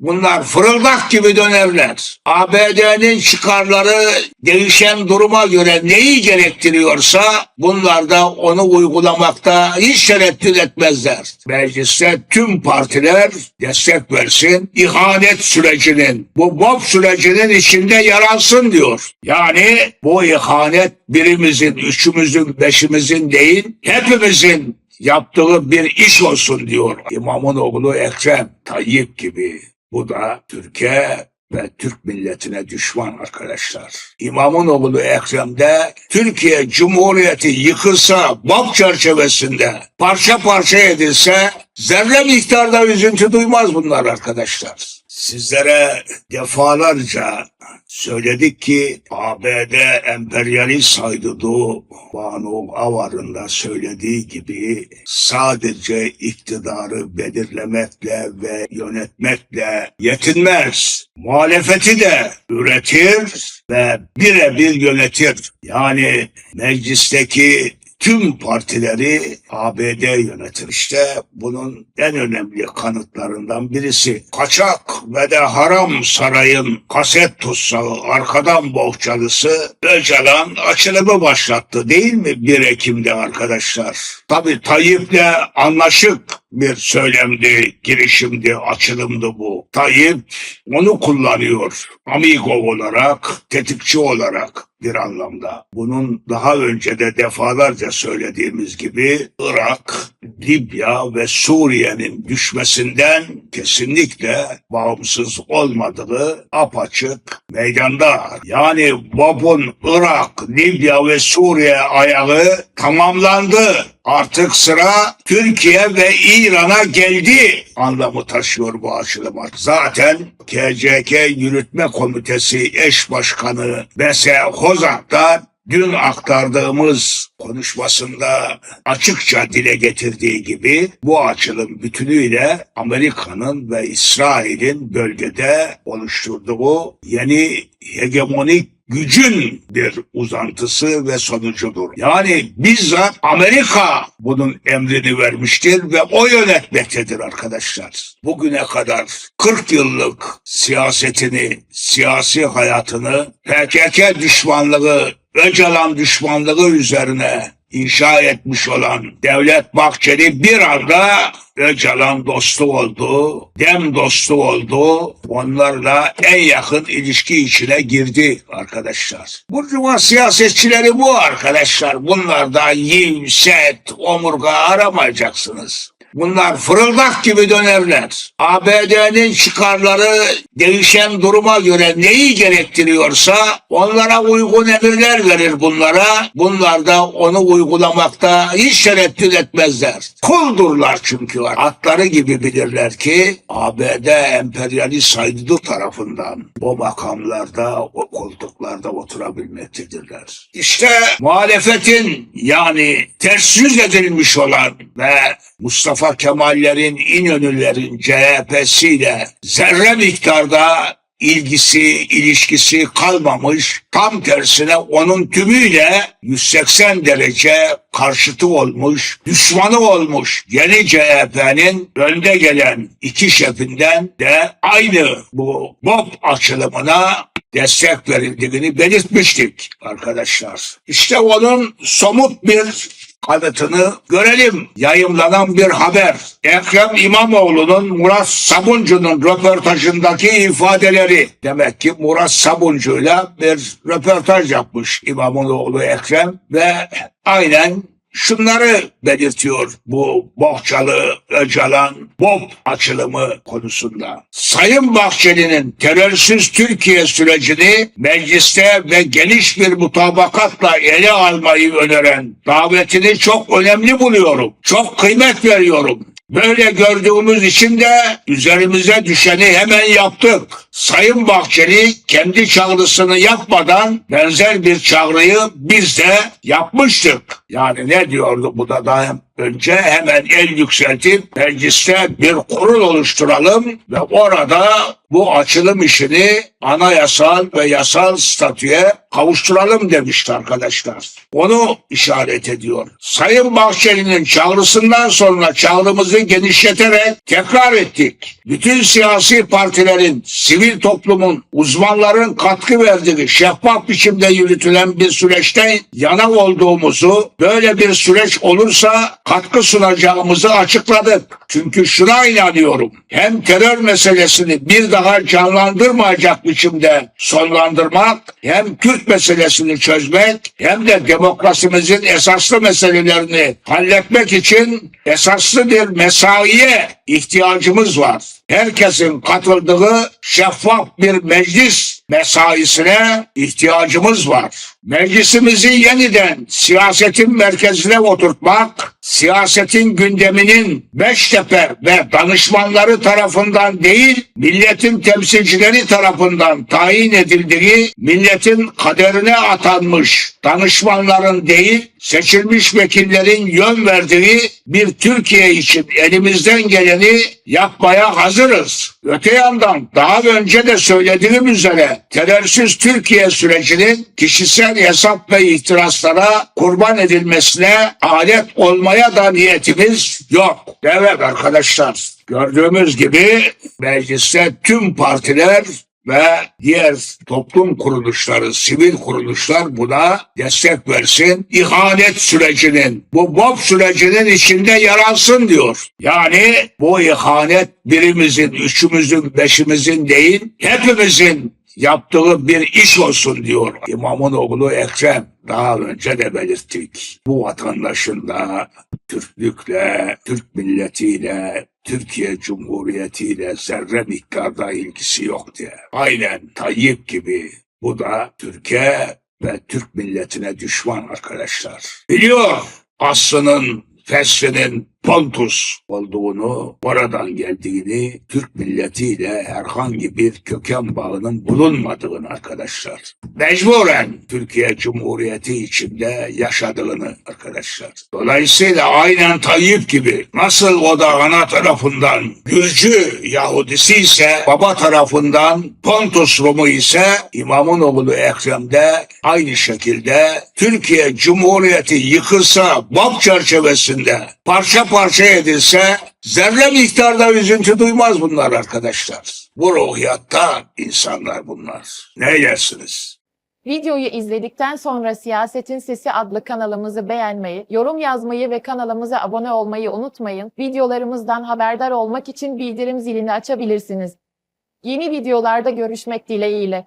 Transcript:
Bunlar fırıldak gibi dönerler. ABD'nin çıkarları değişen duruma göre neyi gerektiriyorsa bunlar da onu uygulamakta hiç tereddüt etmezler. Mecliste tüm partiler destek versin. İhanet sürecinin, bu BOP sürecinin içinde yer alsın diyor. Yani bu ihanet birimizin, üçümüzün, beşimizin değil, hepimizin yaptığı bir iş olsun diyor. İmamın oğlu Ekrem Tayyip gibi. Bu da Türkiye ve Türk milletine düşman arkadaşlar. İmamın oğlu Ekrem de Türkiye Cumhuriyeti yıkılsa BOP çerçevesinde parça parça edilse zerre miktarda üzüntü duymaz bunlar arkadaşlar. Sizlere defalarca söyledik ki ABD emperyalist haydudu Banu Avar'ın söylediği gibi sadece iktidarı belirlemekle ve yönetmekle yetinmez. Muhalefeti de üretir ve birebir yönetir. Yani meclisteki tüm partileri ABD yönetir. İşte bunun en önemli kanıtlarından birisi. Kaçak ve de haram sarayın kaset tutsağı arkadan bohçalısı Öcalan açılımı başlattı değil mi 1 Ekim'de arkadaşlar? Tabi Tayyip'le anlaşık bir söylemdi, girişimdi, açılımdı bu. Tayyip onu kullanıyor. Amigo olarak, tetikçi olarak bir anlamda. Bunun daha önce de defalarca söylediğimiz gibi Irak, Libya ve Suriye'nin düşmesinden kesinlikle bağımsız olmadığı apaçık meydanda. Yani BOB'un Irak, Libya ve Suriye ayağı tamamlandı. Artık sıra Türkiye ve İran'a geldi anlamı taşıyor bu açılım. Zaten KCK Yürütme Komitesi eş başkanı Bese Hozak da dün aktardığımız konuşmasında açıkça dile getirdiği gibi bu açılım bütünüyle Amerika'nın ve İsrail'in bölgede oluşturduğu yeni hegemonik gücün bir uzantısı ve sonucudur. Yani bizzat Amerika bunun emrini vermiştir ve o yönetmektedir arkadaşlar. Bugüne kadar 40 yıllık siyasetini, siyasi hayatını PKK düşmanlığı, Öcalan düşmanlığı üzerine inşa etmiş olan Devlet Bahçeli bir anda Öcalan dostu oldu, dem dostu oldu. Onlarla en yakın ilişki içine girdi arkadaşlar. Burjuva siyasetçileri bu arkadaşlar. Bunlardan yiv, set, omurga aramayacaksınız. Bunlar fırıldak gibi dönerler. ABD'nin çıkarları değişen duruma göre neyi gerektiriyorsa onlara uygun emirler verir bunlara. Bunlar da onu uygulamakta hiç tereddüt etmezler. Kuldurlar çünkü. Atları gibi bilirler ki ABD emperyalist haydudu tarafından o makamlarda, o koltuklarda oturabilmektedirler. İşte muhalefetin yani ters yüz edilmiş olan ve Mustafa Kemal'lerin, İnönü'lerin CHP'siyle zerre miktarda ilgisi, ilişkisi kalmamış. Tam tersine onun tümüyle 180 derece karşıtı olmuş, düşmanı olmuş. Yeni CHP'nin önde gelen iki şefinden de aynı bu BOP açılımına destek verildiğini belirtmiştik arkadaşlar. İşte onun somut bir kanıtını görelim. Yayımlanan bir haber. Ekrem İmamoğlu'nun Murat Sabuncu'nun röportajındaki ifadeleri. Demek ki Murat Sabuncu'yla bir röportaj yapmış İmamoğlu Ekrem ve aynen şunları belirtiyor bu Bohçalı Öcalan BOP açılımı konusunda. Sayın Bahçeli'nin terörsüz Türkiye sürecini mecliste ve geniş bir mutabakatla ele almayı öneren davetini çok önemli buluyorum. Çok kıymet veriyorum. Böyle gördüğümüz için de üzerimize düşeni hemen yaptık. Sayın Bahçeli kendi çağrısını yapmadan benzer bir çağrıyı biz de yapmıştık. Yani ne diyordu bu da daha önce hemen el yükseltip mecliste bir kurul oluşturalım ve orada bu açılım işini anayasal ve yasal statüye kavuşturalım demişti arkadaşlar. Onu işaret ediyor. Sayın Bahçeli'nin çağrısından sonra çağrımızı genişleterek tekrar ettik. Bütün siyasi partilerin, sivil toplumun, uzmanların katkı verdiği şeffaf biçimde yürütülen bir süreçten yana olduğumuzu, böyle bir süreç olursa katkı sunacağımızı açıkladık. Çünkü şuna inanıyorum. Hem terör meselesini bir daha canlandırmayacak biçimde sonlandırmak, hem Kürt meselesini çözmek, hem de demokrasimizin esaslı meselelerini halletmek için esaslı bir mesaiye ihtiyacımız var. Herkesin katıldığı şeffaf bir meclis mesaisine ihtiyacımız var. Meclisimizi yeniden siyasetin merkezine oturtmak, siyasetin gündeminin Beştepe ve danışmanları tarafından değil, milletin temsilcileri tarafından tayin edildiği, milletin kaderine atanmış danışmanların değil, seçilmiş vekillerin yön verdiği bir Türkiye için elimizden geleni yapmaya hazırız. Öte yandan daha önce de söylediğim üzere terörsüz Türkiye sürecinin kişisel hesap ve ihtiraslara kurban edilmesine alet olmaya da niyetimiz yok. Evet arkadaşlar gördüğümüz gibi mecliste tüm partiler ve diğer toplum kuruluşları, sivil kuruluşlar buna destek versin. İhanet sürecinin, bu BOP sürecinin içinde yer alsın diyor. Yani bu ihanet birimizin, üçümüzün, beşimizin değil, hepimizin yaptığı bir iş olsun diyor İmamın oğlu Ekrem. Daha önce de belirttik. Bu vatandaşın da Türklükle, Türk milletiyle, Türkiye Cumhuriyeti ile zerre miktarda ilgisi yok diye. Aynen Tayyip gibi bu da Türkiye ve Türk milletine düşman arkadaşlar. Biliyor aslının, feslinin Pontus olduğunu, oradan geldiğini, Türk milletiyle herhangi bir köken bağının bulunmadığını arkadaşlar. Mecburen Türkiye Cumhuriyeti içinde yaşadığını arkadaşlar. Dolayısıyla aynen Tayyip gibi nasıl o da ana tarafından Gürcü Yahudisi ise baba tarafından Pontus Rumu ise İmamın oğlu Ekrem'de aynı şekilde Türkiye Cumhuriyeti yıkılsa BAP çerçevesinde parça parça edilse zerre miktarda üzüntü duymaz bunlar arkadaşlar. Bu ruhiyatta insanlar bunlar. Ne yersiniz? Videoyu izledikten sonra Siyasetin Sesi adlı kanalımızı beğenmeyi, yorum yazmayı ve kanalımıza abone olmayı unutmayın. Videolarımızdan haberdar olmak için bildirim zilini açabilirsiniz. Yeni videolarda görüşmek dileğiyle.